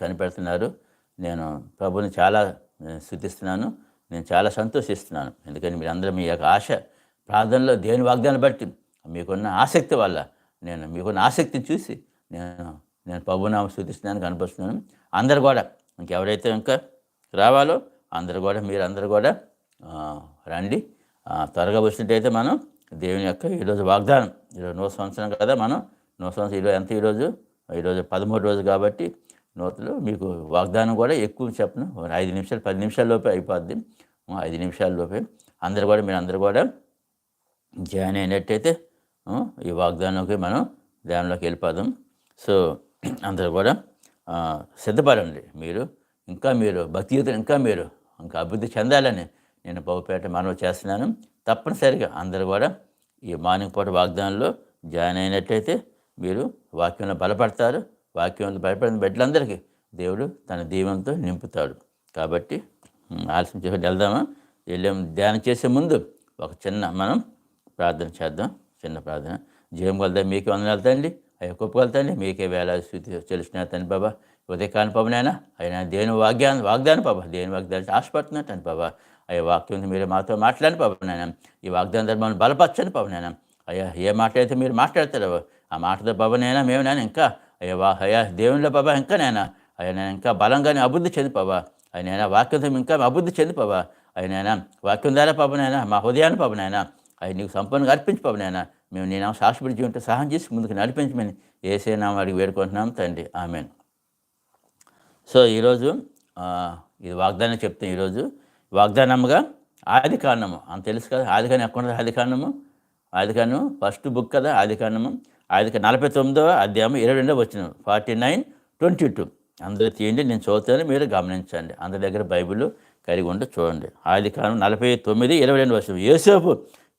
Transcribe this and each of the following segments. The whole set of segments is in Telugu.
కనిపెడుతున్నారు. నేను ప్రభుని చాలా స్థుతిస్తున్నాను. నేను చాలా సంతోషిస్తున్నాను. ఎందుకని మీరందరూ మీ యొక్క ఆశ ప్రార్థనలో దేవుని వాగ్దానం బట్టి మీకున్న ఆసక్తి వల్ల నేను మీకున్న ఆసక్తిని చూసి నేను నేను ప్రభునామ స్థుతిస్తున్నాను కనిపిస్తున్నాను అందరు కూడా ఇంకెవరైతే ఇంకా రావాలో అందరు కూడా మీరు అందరు కూడా రండి. త్వరగా వచ్చినట్టయితే మనం దేవుని యొక్క ఈరోజు వాగ్దానం ఈరోజు నూతన సంవత్సరం కదా మనం నూతన సంవత్సరం ఈరోజు ఎంత ఈరోజు? ఈరోజు పదమూడు రోజు కాబట్టి నూతలు మీకు వాగ్దానం కూడా ఎక్కువ చెప్పను. ఐదు నిమిషాలు పది నిమిషాల్లోపే అయిపోద్ది. ఐదు నిమిషాల్లోపే అందరు కూడా మీరు అందరు కూడా జాయిన్ అయినట్టయితే ఈ వాగ్దానంకి మనం ధ్యానంలోకి వెళ్ళిపోదాం. సో అందరూ కూడా సిద్ధపడండి. మీరు ఇంకా మీరు భక్తియుతులు ఇంకా మీరు ఇంకా అభివృద్ధి చెందాలని నేను బహుపేట మనవి చేస్తున్నాను. తప్పనిసరిగా అందరూ కూడా ఈ మార్నింగ్ పూట వాగ్దానంలో జాయిన్ అయినట్టయితే మీరు వాక్యంలో బలపడతారు. వాక్యం భయపడిన బిడ్డలందరికీ దేవుడు తన దీవంతో నింపుతాడు. కాబట్టి ఆలస్యం చేసి వెళ్దామా? వెళ్ళాము ధ్యానం చేసే ముందు ఒక చిన్న మనం ప్రార్థన చేద్దాం. చిన్న ప్రార్థన. జీవం కలుద్దాం మీకే వందనాలు తండ్రి. అయ్యా కొప్పుకెళ్తాండి మీకే వేళ స్థితి తెలిసిన తండ్రి బాబా. ఉదయకాని పవనైనా అయినా దేని వాగ్యాన్ని వాగ్దానం బాబా దేని వాగ్దానం ఆశపడుతున్నా తండ్రి బాబా. అయ్యా వాక్యం మీరు మాతో మాట్లాడి పవనైనా ఈ వాగ్దానం ధర్మాన్ని బలపరచండి పవనైనా అయ్యా ఏ మాట అయితే మీరు మాట్లాడతారో ఆ మాటతో పవనైనా మేము ఇంకా అయ్యా అయ్యా దేవునిలో బాబా ఇంకా నేను అయ్యా నేను ఇంకా బలంగానే అభివృద్ధి చెంది ఆయన అయినా వాక్యంతో ఇంకా అభివృద్ధి చెంది ఆయన అయినా వాక్యం ద్వారా పాపనైనా మా హృదయాన్ని పాపనైనా అవి నీకు సంపూర్ణంగా అర్పించి పాపనైనా మేము నేను సాక్షిపడి జీవితం సహాయం చేసి ముందుకు నడిపించమని ఏసైనా అడిగి వేడుకుంటున్నాం తండ్రి. ఆమెన్. సో ఈరోజు ఇది వాగ్దానం చెప్తాం ఈరోజు. వాగ్దానముగా ఆది కారణము అంత తెలుసు కదా ఆది కాని ఎక్కడ ఆది కారణము ఆది కాండం ఫస్ట్ బుక్ కదా ఆది కారణము ఆది నలభై తొమ్మిదో అధ్యాయం ఇరవై రెండో వచ్చిన ఫార్టీ నైన్ ట్వంటీ టూ. అందరూ తీయండి నేను చదువుతాను మీరు గమనించండి. అందరి దగ్గర బైబిల్ కలిగి ఉంటే చూడండి. ఆది కాలం నలభై తొమ్మిది ఇరవై రెండు వచ్చిన యేసేపు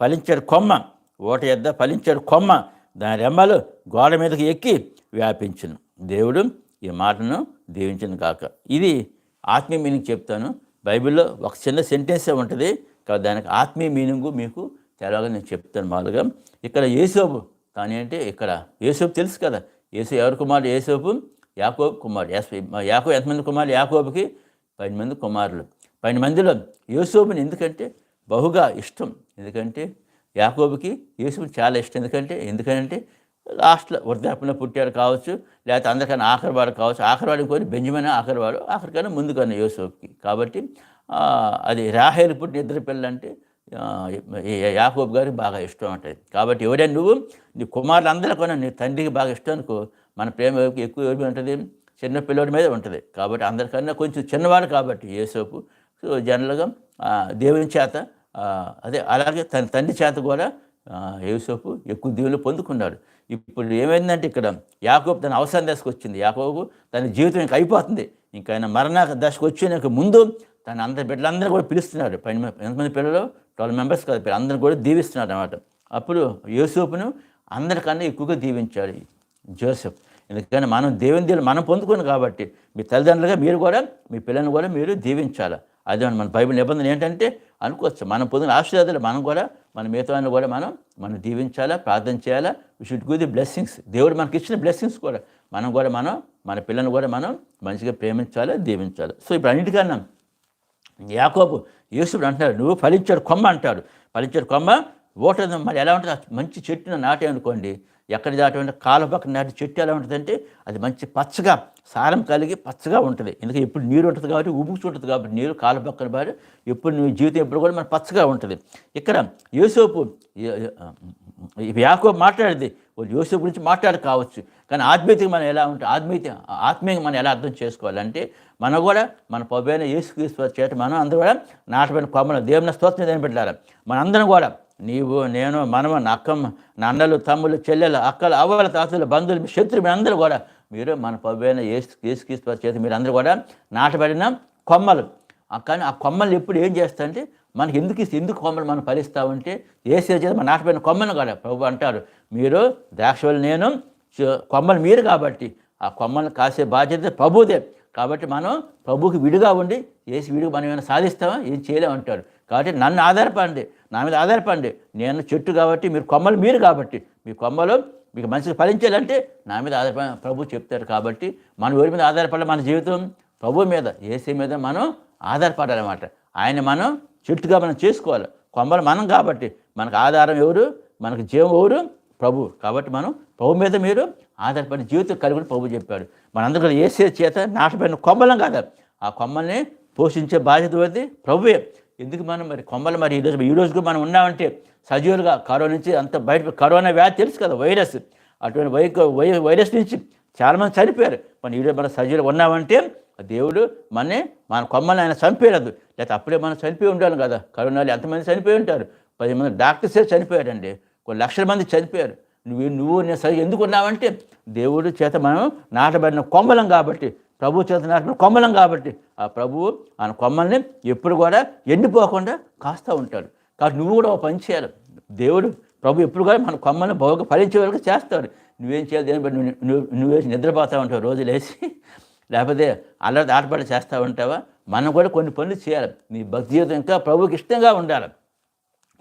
ఫలించాడు కొమ్మ ఓట ఎద్ద ఫలించాడు కొమ్మ దాని రెమ్మలు గోడ మీదకి ఎక్కి వ్యాపించను. దేవుడు ఈ మాటను దీవించను కాక ఇది ఆత్మీయ మీనింగ్ చెప్తాను. బైబిల్లో ఒక చిన్న సెంటెన్సే ఉంటుంది. కానీ దానికి ఆత్మీయ మీనింగు మీకు తెలవగా నేను చెప్తాను. మామూలుగా ఇక్కడ యేసోబు కానీ అంటే ఇక్కడ యేసోపు తెలుసు కదా. యేసు ఎవరి కుమారుడు? యేసోపు యాకోబు కుమారుడు. యాకో ఎంతమంది కుమారులు? యాకోబుకి పది మంది కుమారులు. పది మందిలో యేసోబుని ఎందుకంటే బహుగా ఇష్టం. ఎందుకంటే యాకోబుకి యేసుని చాలా ఇష్టం. ఎందుకంటే ఎందుకంటే లాస్ట్లో వృద్ధాపంలో పుట్టాడు కావచ్చు లేకపోతే అందరికన్నా ఆఖరివాడు కావచ్చు. ఆఖరివాడికి కొని బెంజమైన ఆఖరివాడు ఆఖరికన్నా ముందుకన్నా యోసేపుకి. కాబట్టి అది రాహేలు పుట్టిన ఇద్దరు పిల్లలు అంటే యాకోబు గారికి బాగా ఇష్టం ఉంటుంది కాబట్టి ఎవరైనా నువ్వు నీ కుమారులు అందరికన్నా నీ తండ్రికి బాగా ఇష్టం అనుకో మన ప్రేమ ఎక్కువ ఎవరి మీద ఉంటుంది? చిన్న పిల్లోడి మీద ఉంటుంది. కాబట్టి అందరికన్నా కొంచెం చిన్నవాడు కాబట్టి ఏసోపు సో జనరల్గా దేవుని చేత అదే అలాగే తన తండ్రి చేత కూడా ఆ, యేసోపు ఎక్కువ దీవులు పొందుకున్నాడు. ఇప్పుడు ఏమైందంటే ఇక్కడ యాకోబు తన అవసరం దశకు వచ్చింది. యాకోబు తన జీవితం ఇంక అయిపోతుంది. ఇంకా ఆయన మరణ దశకు వచ్చిన ముందు తన అందరి బిడ్డలందరూ కూడా పిలుస్తున్నాడు. పని మంది ఎంతమంది పిల్లలు? ట్వెల్వ్ మెంబర్స్ కాదు పిల్లలు అందరిని కూడా దీవిస్తున్నారు అనమాట అప్పుడు యోసేపును అందరికన్నా ఎక్కువగా దీవించాడు జోసెఫ్. ఎందుకని మనం దేవుని దేవుని మనం పొందుకుని కాబట్టి మీ తల్లిదండ్రులుగా మీరు కూడా మీ పిల్లల్ని కూడా మీరు దీవించాలి. అదే మన బైబిల్ నిబంధన ఏంటంటే అనుకోవచ్చు మనం పొందిన ఆశీర్వాదాలు మనం కూడా మన మిగతా కూడా మనం మనం దీవించాలా ప్రార్థన చేయాలా we should give the blessings దేవుడు మనకి ఇచ్చిన బ్లెస్సింగ్స్ కూడా మనం కూడా మనం మన పిల్లల్ని కూడా మనం మంచిగా ప్రేమించాలి దీవించాలి. సో ఇప్పుడు అన్నిటికన్నా యాకోబు యేసుడు అంటున్నాడు నువ్వు ఫలించాడు కొమ్మ అంటాడు. ఫలించాడు కొమ్మ ఓటది మరి ఎలా ఉంటుంది మంచి చెట్టును నాటే అనుకోండి. ఎక్కడ దాటి కాలు పక్కన నాటి చెట్టు ఎలా ఉంటుందంటే అది మంచి పచ్చగా సారం కలిగి పచ్చగా ఉంటుంది. ఎందుకంటే ఎప్పుడు నీరు ఉంటుంది కాబట్టి ఉబుకుతుంటుంది కాబట్టి నీరు కాలు పక్కన పారి ఎప్పుడు నీ జీవితం ఎప్పుడు కూడా మన పచ్చగా ఉంటుంది. ఇక్కడ యోసేపు యాకో మాట్లాడేది వాళ్ళు యోసేపు గురించి మాట్లాడు కావచ్చు. కానీ ఆత్మీయతగా మనం ఎలా ఉంటుంది ఆత్మీయత ఆత్మీయంగా మనం ఎలా అర్థం చేసుకోవాలంటే మనం కూడా మన పబైన యేసుక్రీస్తు చేత మనం అందరూ కూడా నాటమైన కొమ్మలు దేవుని స్తోత్రం దాన్ని పెట్టాలి మనందరం కూడా నీవు నేను మనము నా అక్కమ్మ నన్నలు తమ్ములు తమ్ముళ్ళు చెల్లెలు అక్కలు అవ్వల తాతలు బంధువులు శత్రువు మీ అందరూ కూడా మీరు మన పవ్వైన యేసు యేసుక్రీస్తు చేతి మీరు అందరూ కూడా నాటబడిన కొమ్మలు. కానీ ఆ కొమ్మలు ఎప్పుడు ఏం చేస్తారంటే మనకి ఎందుకు ఇస్తే ఎందుకు కొమ్మలు మనం ఫలిస్తామంటే ఏసే చేత మన నాటబడిన కొమ్మలు కూడా ప్రభు అంటారు. మీరు ద్రాక్షలు నేను కొమ్మలు మీరు కాబట్టి ఆ కొమ్మలు కాసే బాధ్యత ప్రభుదే. కాబట్టి మనం ప్రభుకి విడిగా ఉండి ఏసి విడిగా మనం ఏమైనా సాధిస్తామా? ఏం చేయలేమంటాడు కాబట్టి నన్ను ఆధారపడండి నా మీద ఆధారపడండి నేను చెట్టు కాబట్టి మీరు కొమ్మలు మీరు కాబట్టి. మీ కొమ్మలు మీకు మంచిగా ఫలించాలంటే నా మీద ఆధారపడ ప్రభు చెప్తారు కాబట్టి మనం ఎవరి మీద ఆధారపడాలి? మన జీవితం ప్రభు మీద ఏసీ మీద మనం ఆధారపడాలన్నమాట. ఆయన మనం చెట్టుగా మనం చేసుకోవాలి. కొమ్మలు మనం కాబట్టి. మనకు ఆధారం ఎవరు? మనకు జీవం ఎవరు? ప్రభు. కాబట్టి మనం ప్రభు మీద మీరు ఆధారపడి జీవితం కలిగి ప్రభు చెప్పాడు. మనందరూ కూడా ఏసే చేత నాటపడిన కొమ్మలం కాదు ఆ కొమ్మల్ని పోషించే బాధ్యత అది ప్రభువే. ఎందుకు మనం మరి కొమ్మలు మరి ఈరోజు ఈ రోజుకు మనం ఉన్నామంటే సజీవులుగా కరోనా నుంచి అంత బయట కరోనా వ్యాధి తెలుసు కదా వైరస్. అటువంటి వై వై- వైరస్ నుంచి చాలామంది చనిపోయారు. మన ఈరోజు మన సజీవులు ఉన్నామంటే దేవుడు మనే మన కొమ్మల్ని ఆయన చంపేయలేదు. లేకపోతే అప్పుడే మనం చనిపోయి ఉండాలి కదా. కరోనాలో ఎంతమంది చనిపోయి ఉంటారు? పది మంది డాక్టర్సే చనిపోయారండి. కొన్ని లక్షల మంది చనిపోయారు. నువ్వు నువ్వు నేను సరి ఎందుకు ఉన్నావంటే దేవుడి చేత మనం నాటబడిన కొమ్మలం కాబట్టి ప్రభు చేత నాటిన కొమ్మలం కాబట్టి ఆ ప్రభువు ఆయన కొమ్మల్ని ఎప్పుడు కూడా ఎండిపోకుండా కాస్తూ ఉంటాడు. కాబట్టి నువ్వు కూడా ఒక పని చేయాలి. దేవుడు ప్రభు ఎప్పుడు కూడా మన కొమ్మల్ని బాగా ఫలించే వరకు చేస్తాడు. నువ్వేం చేయాలి దేని బట్టి నువ్వు నువ్వు నువ్వేసి నిద్రపోతూ ఉంటావు రోజు లేచి. లేకపోతే అల్లరి ఆటపాట చేస్తూ ఉంటావా? మనం కూడా కొన్ని పనులు చేయాలి. నీ భక్తి జీవితం ఇంకా ప్రభువుకి ఇష్టంగా ఉండాలి.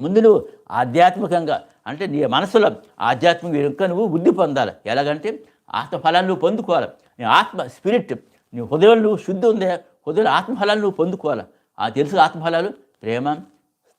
ముందు నువ్వు ఆధ్యాత్మికంగా అంటే నీ మనసులో ఆధ్యాత్మిక ఇంకా నువ్వు వృద్ధి పొందాలి. ఎలాగంటే ఆత్మఫలాన్ని నువ్వు పొందుకోవాలి. నీ ఆత్మ స్పిరిట్ నీ హృదయం నువ్వు శుద్ధి ఉందే. హృదయం ఆత్మఫలాన్ని నువ్వు పొందుకోవాలి. ఆ తెలుసు ఆత్మఫలాలు? ప్రేమ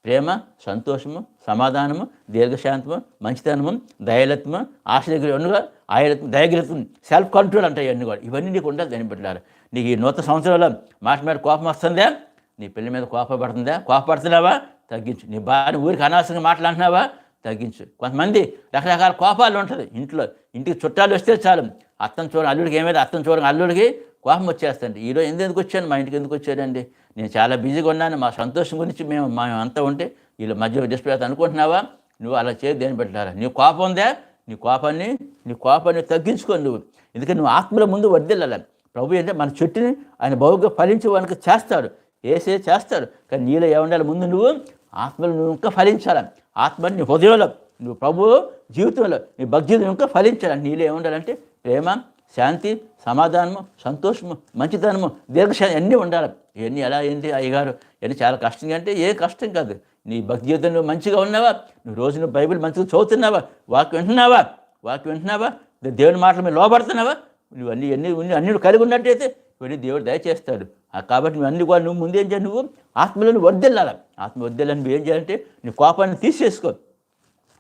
ప్రేమ సంతోషము సమాధానము దీర్ఘశాంతము మంచితనము దయలత్వము ఆశ్రయగా ఆయలత్వం దయగ్రత్వం సెల్ఫ్ కంట్రోల్ అంటాయి ఇవన్నీ కూడా. ఇవన్నీ నీకు ఉండాలి దాన్ని పెట్టారు నీకు ఈ నూతన సంవత్సరంలో మాట మీద కోపం వస్తుందా? నీ పిల్లల మీద కోపపడుతుందా? కోపపడుతున్నావా? తగ్గించు. నీ భార్య ఊరికి అనవసరంగా మాట్లాడుతున్నావా తగ్గించు. కొంతమంది రకరకాల కోపాలు ఉంటుంది. ఇంట్లో ఇంటికి చుట్టాలు వస్తే చాలు. అత్తం చూడ అల్లుడికి ఏమైంది? అత్తను చూడగా అల్లుడికి కోపం వచ్చేస్తుంది. ఈరోజు ఎందుకు వచ్చాను? మా ఇంటికి ఎందుకు వచ్చారండి? నేను చాలా బిజీగా ఉన్నాను. మా సంతోషం గురించి మేము మా అంతా ఉంటే వీళ్ళు మధ్య డిస్ప్లే అనుకుంటున్నావా? నువ్వు అలా చేయి దేని పెట్టారా నీ కోపం ఉందా? నీ కోపాన్ని నీ కోపాన్ని తగ్గించుకో నువ్వు. ఎందుకంటే నువ్వు ఆత్మల ముందు వర్దిల్లాలి ప్రభు అంటే మన చెట్టుని ఆయన బహుగా ఫలించే వానికి చేస్తాడు. వేసే చేస్తాడు. కానీ నీలో ఏముండాలి? ముందు నువ్వు ఆత్మలు నువ్వు ఇంకా ఫలించాలి? ఆత్మని నీ హృదయంలో నువ్వు ప్రభు జీవితంలో నీ భక్తి ఇంకా ఫలించాలి నీలో ఏముండాలంటే ప్రేమ శాంతి సమాధానము సంతోషము మంచితనము దీర్ఘశాంతి అన్నీ ఉండాలి. ఇవన్నీ ఎలా ఏంటి అయ్యగారు? ఇవన్నీ చాలా కష్టంగా అంటే ఏ కష్టం కాదు. నీ భక్తి మంచిగా ఉన్నావా? నువ్వు రోజు నువ్వు బైబిల్ మంచిగా చదువుతున్నావా? వాక్ వింటున్నావా? వాక్ వింటున్నావా? దేవుని మాటలు మీరు లోపడుతున్నావా నువ్వు అన్ని అన్ని అన్ని అన్ని కలిగి ఉన్నట్టయితే ఇవన్నీ దేవుడు దయచేస్తాడు. కాబట్టి నువ్వు అన్ని కూడా నువ్వు ముందేం చేయాలి నువ్వు? ఆత్మలను వర్దిల్లాలి ఆత్మ వర్దిల్లని నువ్వు ఏం చేయాలంటే నీ కోపాన్ని తీసేసుకో.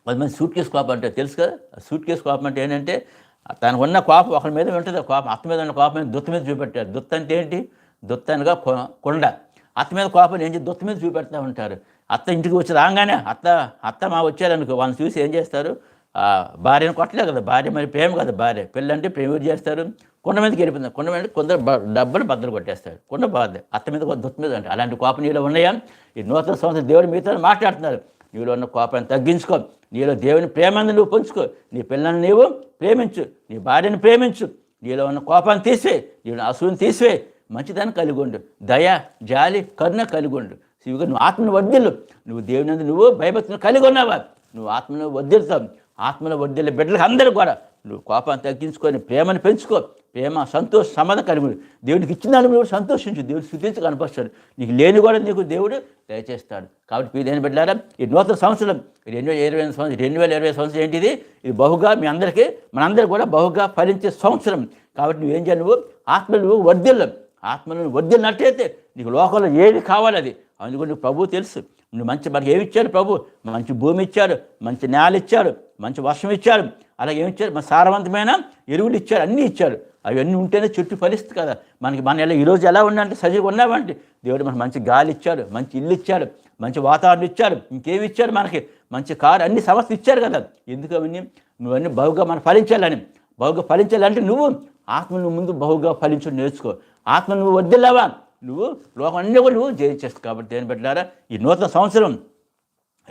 కొంతమంది సూట్ కేసు కోపం అంటే తెలుసు కదా? సూట్ కేసు కోపం అంటే ఏంటంటే తనకు ఉన్న కోపం ఒకరి మీద ఉంటుంది. కోపం అత్త మీద ఉన్న కోపం దుత్త మీద చూపెట్టారు. దుత్త అంటే ఏంటి? దుత్త అనగా కొండ. అత్త మీద కోపం ఏం చేసి దుత్త మీద చూపెడతా ఉంటారు. అత్త ఇంటికి వచ్చి రాగానే అత్త అత్త మా వచ్చారనుకో వాళ్ళని చూసి ఏం చేస్తారు? భార్యను కొట్టలేదు కదా? భార్య మరి ప్రేమ కదా? భార్య. పెళ్ళంటే ప్రేమ చేస్తారు? కొండ మీదకి వెళ్ళిపోయింది కొండ మీద కొందరు డబ్బులు బద్దలు కొట్టేస్తాడు. కొండ బాధ. అత్త మీద దుత్త మీద అంటే అలాంటి కోపం నీలో ఉన్నాయా? ఈ నూతన సంవత్సరం దేవుడు మీతో మాట్లాడుతున్నారు. నీలో ఉన్న కోపాన్ని తగ్గించుకో. నీలో దేవుని ప్రేమను నువ్వు పంచుకో. నీ పిల్లల్ని నీవు ప్రేమించు. నీ భార్యను ప్రేమించు. నీలో ఉన్న కోపాన్ని తీసివే. నీలో అసూని తీసివే. మంచిదాన్ని కలిగి ఉండు. దయ జాలి కరుణ కలిగి ఉండు. శివుగా నువ్వు ఆత్మను వద్దిల్లు నువ్వు దేవుని నువ్వు భయభక్తులు కలిగి ఉన్నావా? నువ్వు ఆత్మను వద్దిల్తావు ఆత్మను వద్దిల్లే బిడ్డలకు అందరూ కూడా నువ్వు కోపాన్ని తగ్గించుకొని ప్రేమను పెంచుకో. ప్రేమ సంతోష సమాధానం కలిగి. దేవుడికి ఇచ్చిన దాన్ని కూడా సంతోషించు. దేవుడు స్థుతించి కనపరుస్తాడు. నీకు లేని కూడా నీకు దేవుడు దయచేస్తాడు. కాబట్టి మీరు దేని పెట్టారా ఈ నూతన సంవత్సరం రెండు వేల ఇరవై సంవత్సరం రెండు వేల ఇరవై సంవత్సరం ఏంటిది? ఇది బహుగా మీ అందరికీ మనందరికీ కూడా బహుగా ఫలించే సంవత్సరం. కాబట్టి నువ్వేం చేయాలి నువ్వు? ఆత్మలు నువ్వు వర్ధిల్లు ఆత్మలను వర్ధిల్లినట్టయితే నీకు లోకంలో ఏది కావాలి అది? అందుకని నీకు ప్రభు తెలుసు. నువ్వు మంచి మనకి ఏమి ఇచ్చాడు ప్రభు? మంచి భూమి ఇచ్చాడు మంచి నేల ఇచ్చాడు మంచి వర్షం ఇచ్చాడు అలాగే ఏమి ఇచ్చారు? మన సారవంతమైన ఎరువులు ఇచ్చాడు అన్నీ ఇచ్చారు. అవన్నీ ఉంటేనే చెట్టు ఫలిస్తుంది కదా. మనకి మన ఎలా ఈరోజు ఎలా ఉందంటే సజీవంగా ఉన్నామంటే దేవుడు మనకు మంచి గాలి ఇచ్చాడు మంచి ఇల్లు ఇచ్చాడు మంచి వాతావరణం ఇచ్చాడు ఇంకేమి ఇచ్చాడు మనకి? మంచి కారు అన్ని సమస్యలు ఇచ్చారు కదా. ఎందుకు అవన్నీ? నువ్వన్నీ బహుగా మనం ఫలించాలని. బహుగా ఫలించాలంటే నువ్వు ఆత్మను ముందు బహుగా ఫలించడం నేర్చుకో. ఆత్మ నువ్వు వద్దులేవా నువ్వు లోకం అన్నీ కూడా నువ్వు జయించేస్తావు కాబట్టి దేని పెట్టారా ఈ నూతన సంవత్సరం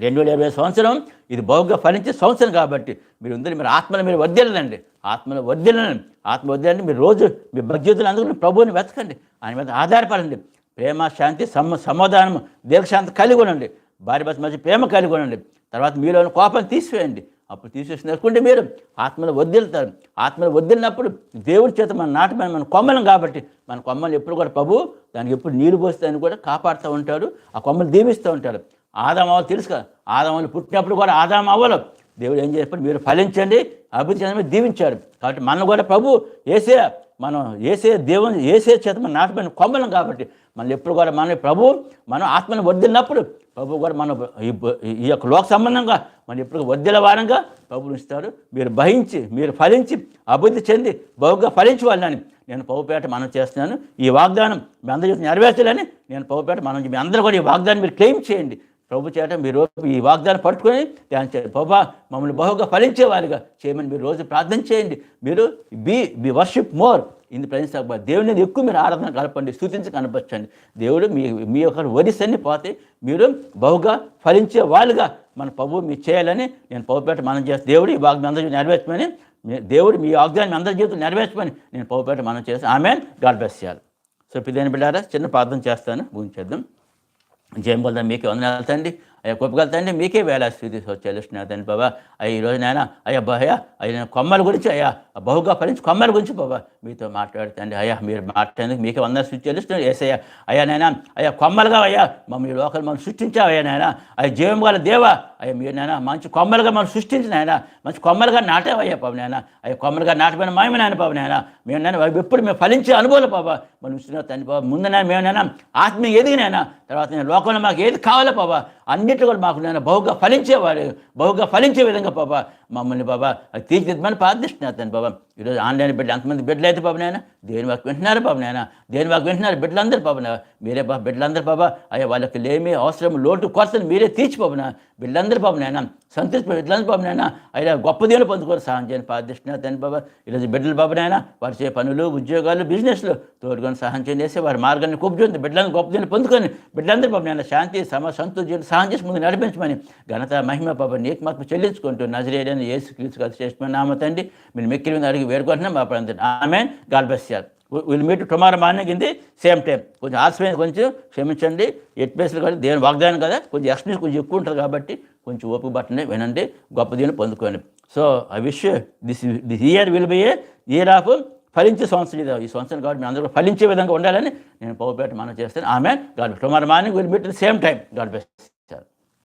రెండు వేల ఇరవై సంవత్సరం ఇది బహుగా ఫలించే సంవత్సరం కాబట్టి మీరు ఉందని మీరు ఆత్మను మీరు వద్దిల్లండి ఆత్మను వద్దిల్లండి ఆత్మ వద్దిలండి మీరు రోజు మీ భగవద్గీతలు అందుకుని ప్రభువుని వెతకండి. ఆయన మీద ఆధారపడండి. ప్రేమ శాంతి సమ సమాధానం దీర్ఘశాంతి కలిగి ఉండండి. భార్య భర్త మధ్య ప్రేమ కలిగి ఉండండి. తర్వాత మీలోని కోపం తీసివేయండి. అప్పుడు తీసేసి నేర్చుకుంటే మీరు ఆత్మను వద్దిల్తారు ఆత్మను వదిలినప్పుడు దేవుడి చేత మన నాటమైన మన కొమ్మలం కాబట్టి మన కొమ్మలు ఎప్పుడు కూడా ప్రభు దానికి ఎప్పుడు నీరు పోస్తాయని కూడా కాపాడుతూ ఉంటాడు. ఆ కొమ్మలు దీవిస్తూ ఉంటాడు. ఆదాం తెలుసు కదా. ఆదాం పుట్టినప్పుడు కూడా ఆదాం అవ్వలు. దేవుడు ఏం చెప్పాడు మీరు ఫలించండి అభివృద్ధి చెందని దీవించాడు. కాబట్టి మనం కూడా ప్రభు ఏసే మనం ఏసే దేవుని ఏసే చేత మనం నాటమైన కొమ్మలం కాబట్టి మనం ఎప్పుడు కూడా మన ప్రభు మనం ఆత్మను వదిలినప్పుడు ప్రభు కూడా మన ఈ ఈ యొక్క లోక సంబంధంగా మనం ఎప్పుడు వద్దెల వారంగా ప్రభులు ఇస్తారు మీరు భయించి మీరు ఫలించి అభివృద్ధి చెంది బహుగా ఫలించి వాళ్ళని నేను పౌపేట మనం చేస్తున్నాను. ఈ వాగ్దానం మీ అందరి చేత నెరవేర్చాలని నేను పౌపేట మనం మీ అందరూ కూడా ఈ వాగ్దానం మీరు క్లెయిమ్ చేయండి. ప్రభు చేత మీరు ఈ వాగ్దానం పట్టుకొని ధ్యానం చేయండి ప్రభా మమ్మల్ని బహుగా ఫలించేవారిగా. చేయమని మీరు రోజు ప్రార్థన చేయండి. మీరు be be worship more in presence దేవుడిని దేవుని ఎక్కువ మీరు ఆరాధన కలపండి స్థుతించి కనపరచండి. దేవుడు మీ మీ యొక్క వరిస్ అన్ని పోతే మీరు బహుగా ఫలించే వాళ్ళుగా మన ప్రభు మీరు చేయాలని నేను పౌపేట మనం చేస్తాను దేవుడు ఈ వాగ్దానం అందరూ నెరవేర్చమని దేవుడు మీ వాగ్దానం అందరి జీవితం నెరవేర్చమని నేను పౌపేట మనం చేస్తాను ఆమె గాడ్ బ్లెస్ చేయాలి సో పిల్లని బిడ్డారా చిన్న ప్రార్థన చేస్తాను. ముగించేద్దాం. జయం పొందా మీకే వందనాలు తండ్రి అయ్యా గొప్పగలుగుతండి మీకే వేళ స్థితి చెల్లిస్తున్నా తండ్రి బాబా అయ్యా ఈరోజు నాయన అయ్యా బాయా అయ్యా కొమ్మల గురించి అయ్యా బహుగా ఫలించి కొమ్మల గురించి బాబా మీతో మాట్లాడుతండి అయ్యా మీరు మాట్లాడేందుకు మీకే వంద స్థితి చెల్లిస్తున్నారు ఏసయ్యా అయ్యా నాయన అయ్యా కొమ్మలుగా అయ్యా మమ్మల్ని లోకల్ మనం సృష్టించావు అయ్యా నాయన. అయ్యా జీవం గల దేవా అయ్యా మీరు నాయన మంచి కొమ్మలుగా మనం సృష్టించిన ఆయన మంచి కొమ్మలుగా నాటావయ్యా పాప నాయన. అయ్యా కొమ్మలుగా నాటమైన మాయమ నాయన పాప నాయన. మేము నాయన ఎప్పుడు మేము ఫలించే అనుభవాలు బాబా మనం ఇస్తున్నారు తండ్రి బాబా ముందు నాయన మేము నాయన ఆత్మీయ ఎదిగినాయన తర్వాత లోకంలో మాకు ఏది కావాలో బాబా అన్నిటి కూడా మాకు నేను బహుగా ఫలించేవారు బహుగా ఫలించే విధంగా బాబా మమ్మల్ని బాబా అది తీర్చిదిద్దమని ప్రార్థిస్తున్నారు బాబా. ఈరోజు ఆన్లైన్ బిడ్డలు ఎంతమంది బిడ్డలు అయితే పాప నాయన? దేని వాకి వింటున్నారు పాప నాయన? దేని వాకి వింటున్నారు బిడ్డలందరూ బాబు మీరే బాబా బిడ్డలందరూ బాబా. అయ్యా వాళ్ళకి లేమి అవసరం లోటు కొరతలు మీరే తీర్చి బాబు బిడ్డలందరూ పాప నాయన సంతృప్తి బిడ్డలందరూ పాప నాయన అయ్యా గొప్ప దేవుని పొందుకోరు సహాయం చేయని ప్రార్థిస్తున్నారు తండ్రి బాబా. ఈరోజు బిడ్డలు బాబు నాయన వారు చే పనులు ఉద్యోగాలు బిజినెస్లు తోడుకొని సహాయం చేసి వారి మార్గాన్ని కుబ్జుంది బిడ్డలను గొప్ప దేవుని పొందుకొని బిడ్డలందరూ పాప నాయన శాంతి సమ సంతోషం సహాయం చేసి ముందు నడిపించమని ఘనత మహిమ పాప నీకు మాత్రం చెల్లించుకుంటూ నజరేడని ఏసు క్రీస్తు కలిసి చేసిన నామ తండ్రి. మీరు మెక్కిలి అడిగి అడిగి వేడుకుంటున్నాం మా ప్రాంతం ఆమె God will meet tomorrow morning in same time కొంచెం ఆలస్యమైన కొంచెం క్షమించండి. ఎట్ ప్లేస్లు కూడా దేవుని వాగ్దానం కదా. కొంచెం ఎక్స్పీరియన్స్ కొంచెం ఎక్కువ ఉంటుంది కాబట్టి కొంచెం ఓపిక పట్టండి వినండి గొప్ప దీన్ని పొందుకోండి. So I wish this this year will be a year of ఫలించే సంవత్సరం ఇది. ఈ సంవత్సరం కాబట్టి మీ అందరూ ఫలించే విధంగా ఉండాలని నేను పౌపేట మనం చేస్తాను. ఆమె God tomorrow morning will meet the same time God best